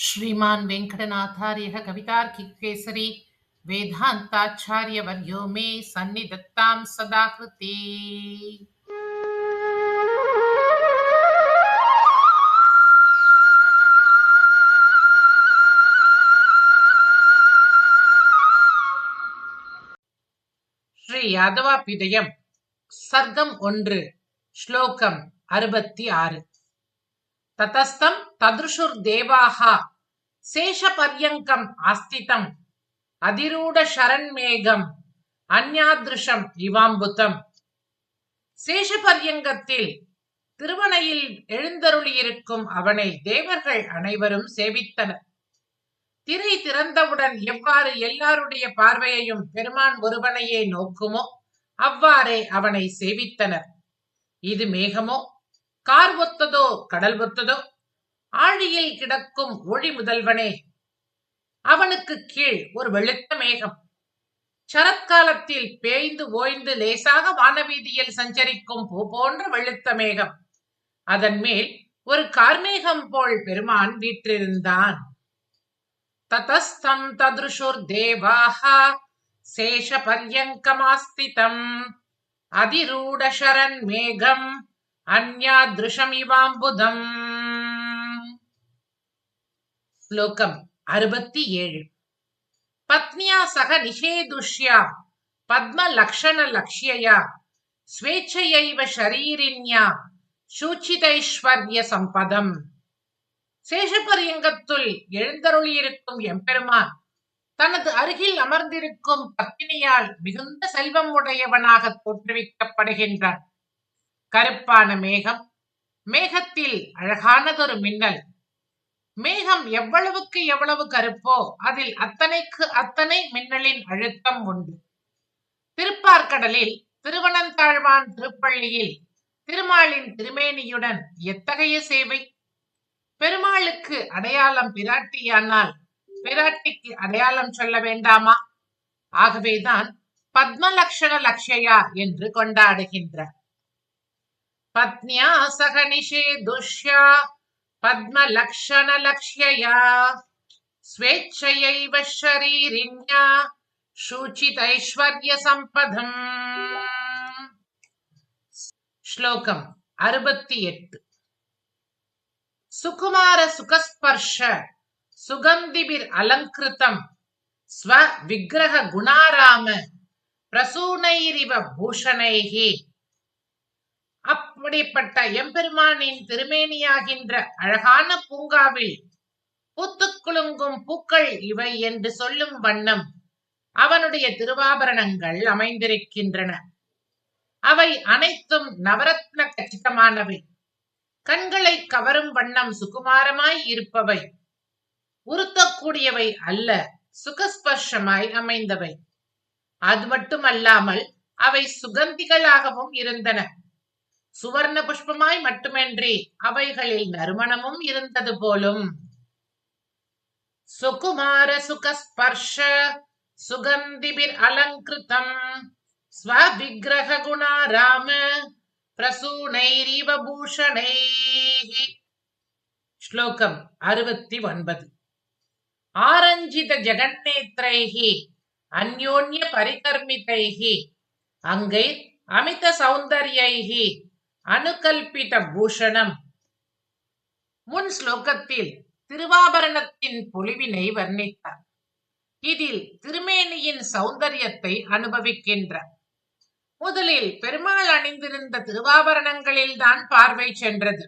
श्रीमान् वेङ्कटनाथार्यः कवितार्किकेसरी वेदान्ताचार्यवर्यो मे सन्निधत्तां सदा कृते ஸ்ரீ யாதவாபிதயம் சர்க்கம் ஒன்று ஸ்லோகம் அறுபத்தி ஆறு ததஸ்தம் ததுஷுர் தேவாக சேஷபர்யங்கம் ஆஸ்திதம் அதிரூட சரண்மேகம் அந்யாதிருஷம் இவாம்புதம். சேஷபர்யங்கத்தில் திருவனையில் எழுந்தருளியிருக்கும் அவனை தேவர்கள் அனைவரும் சேவித்தனர். திரை திறந்தவுடன் எவ்வாறு எல்லாருடைய பார்வையையும் பெருமான் ஒருவனையே நோக்குமோ அவ்வாறே அவனை சேவித்தனர். இது மேகமோ கார் ஒத்ததோ கடல் ஒத்ததோ ஆழியில் கிடக்கும் ஒளி முதல்வனே. அவனுக்கு கீழ் ஒரு வெளுத்த மேகம். சரத்காலத்தில் பேய்ந்து ஓய்ந்து லேசாக வானவீதியில் சஞ்சரிக்கும் பூ போன்ற வெளுத்த மேகம். அதன் மேல் ஒரு கார்மேகம் போல் பெருமான் வீற்றிருந்தான். ததஸ்தம் ததுஷுர் தேவாக சேஷ பரியங்கமாஸ்திதம் அதிரூடரன் மேகம் அந்யா திருஷமிவாம்புதம் ஸ்லோகம் அறுபத்தி ஏழு பத்னியா சக நிஷேதுஷ்யா பத்ம லக்ஷண லக்ஷ்யயா ஸ்வேச்சையைவ ஷரீரின்யா சூச்சிதைஸ்வர்ய சம்பதம் சேஷபரியங்கத்துள் எழுந்தருளியிருக்கும் எம்பெருமான் தனது அருகில் அமர்ந்திருக்கும் பத்தினியால் மிகுந்த செல்வம் உடையவனாக தோற்றுவிக்கப்படுகின்றான் கருப்பான மேகம் மேகத்தில் அழகானதொரு மின்னல் மேகம் எவ்வளவுக்கு எவ்வளவு கருப்போ அதில் அத்தனைக்கு அத்தனை மின்னலின் அழுத்தம் உண்டு. திருப்பார்கடலில் திருவனந்தாழ்வான் திருப்பள்ளியில் திருமாலின் திருமேனியுடன் எத்தகைய சேவை? பெருமாளுக்கு அடையாளம் பிராட்டியானால் பிராட்டிக்கு அடையாளம் சொல்ல வேண்டாமா? ஆகவேதான் பத்மலக்ஷண லக்ஷயா என்று கொண்டாடுகின்றார். பத்னியா சகனிஷே துஷ்யா பத்மலக்ஷண லக்ஷ்யயா ஸ்வேச்சையைவ ஷரீரிண்யா சூச்சிதைஸ்வர்ய சம்பதம் ஸ்லோகம் அறுபத்தி எட்டு சுகுமார சுகஸ்பர்ஷ சுகந்திபிர் அலங்கிருத்தம் ஸ்வ விக்கிரக குணாராம பிரசூனைரிவ பூஷணைகி அப்படிப்பட்ட எம்பெருமானின் திருமேனியாகின்ற அழகான பூங்காவில் பூத்துக்குலுங்கும் பூக்கள் இவை என்று சொல்லும் வண்ணம் அவனுடைய திருவாபரணங்கள் அமைந்திருக்கின்றன. அவை அனைத்தும் நவரத்ன கச்சிதமானவை. கண்களை கவரும் வண்ணம் சுகுமாரமாய் இருப்பவை. உறுத்தக்கூடியவை அல்ல சுகஸ்பர்ஷமாய் அமைந்தவை. அது மட்டுமல்லாமல் அவை சுகந்திகளாகவும் இருந்தன. சுவர்ண புஷ்பமாய் மட்டுமின்றி அவைகளில் நறுமணமும் இருந்தது போலும். சுகுமார சுகஸ்பர்ஷ சுகந்திபிர் அலங்கிருத்தம் ஸ்வவிக்கிரக குணாராம ஸ்லோகம் அறுபத்தி ஒன்பது. ஆரஞ்சித ஜெகன்னேத்ரைः அந்யோன்ய பரிகர்மிதைः அங்கை அமித சௌந்தர்யைः அனுகல்பித பூஷணம் முன் ஸ்லோகத்தில் திருவாபரணத்தின் பொலிவினை வர்ணித்தார். இதில் திருமேனியின் சௌந்தரியத்தை அனுபவிக்கின்றார் முதலில் பெருமாள் அணிந்திருந்த திருவாபரணங்களில் தான் பார்வை சென்றது.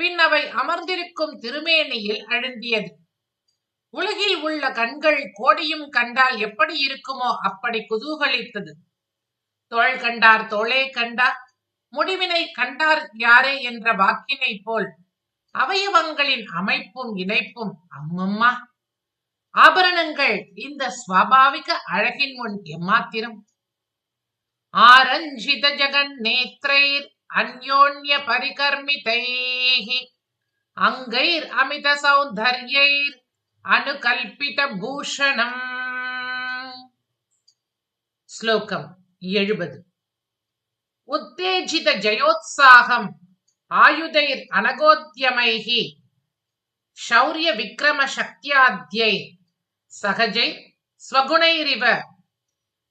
பின் அவை அமர்ந்திருக்கும் திருமேனியில் அழுந்தியது. உலகில் உள்ள கண்கள் கோடியும் கண்டால் எப்படி இருக்குமோ அப்படி குதூகலித்தது. தோள் கண்டார் தோளே கண்டார். முடிவினை கண்டார் யாரே என்ற வாக்கினை போல் அவயவங்களின் அமைப்பும் இணைப்பும் அம்மம்மா. ஆபரணங்கள் இந்த சுவாபாவிக அழகின் முன் எம்மாத்திரம்? ஆரஞ்சித ஜெகன் நேத்திரைர் அந்யோன்ய பரிகர்மிதைஹி அங்கைர் அமித சௌந்தர்யைர் அனுகல்பித பூஷணம். ஸ்லோகம் எழுபது. உத்தேஜித ஜயோத்சாகம். ஆயுதைர் அனகோத்தியமைஹி ஷௌரிய விக்ரம சக்தியாத்தியை சகஜை ஸ்வகுணைரிவ.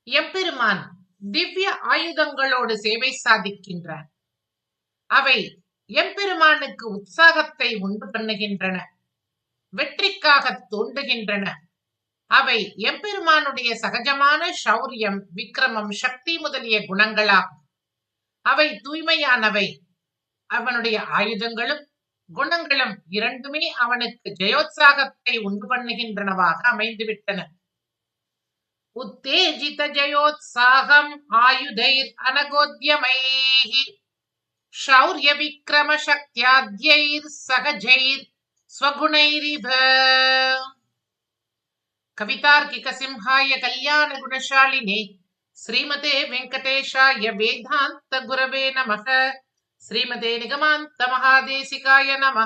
எம்பெருமான் திவ்ய ஆயுதங்களோடு சேவை சாதிக்கின்றார். அவை எம்பெருமானுக்கு உற்சாகத்தை உண்டு பண்ணுகின்றன. வெற்றிக்காக தூண்டுகின்றன. அவை எம்பெருமானுடைய சகஜமான சௌரியம் விக்ரமம் சக்தி முதலிய குணங்களாகும். அவை தூய்மையானவை. அவனுடைய ஆயுதங்களும் குணங்களும் இரண்டுமே அவனுக்கு ஜெயோத்சாகத்தை உண்டு பண்ணுகின்றனவாக அமைந்துவிட்டன. உத்தேஜித ஜயோத்சாகம் ஆயுதைர் அனகோத்தியமைஹி ஷௌரிய விக்ரம சக்தியாத்யைர் சகஜைர் ஸ்வகுணைரிவ. கவிதார்க்கிக சிம்ஹாய கல்யாண குணசாலினே శ్రీమతే వెంకటేశాయ వేదాంత గురవే నమ శ్రీమతే నిగమాంత మహాదేశికాయ నమ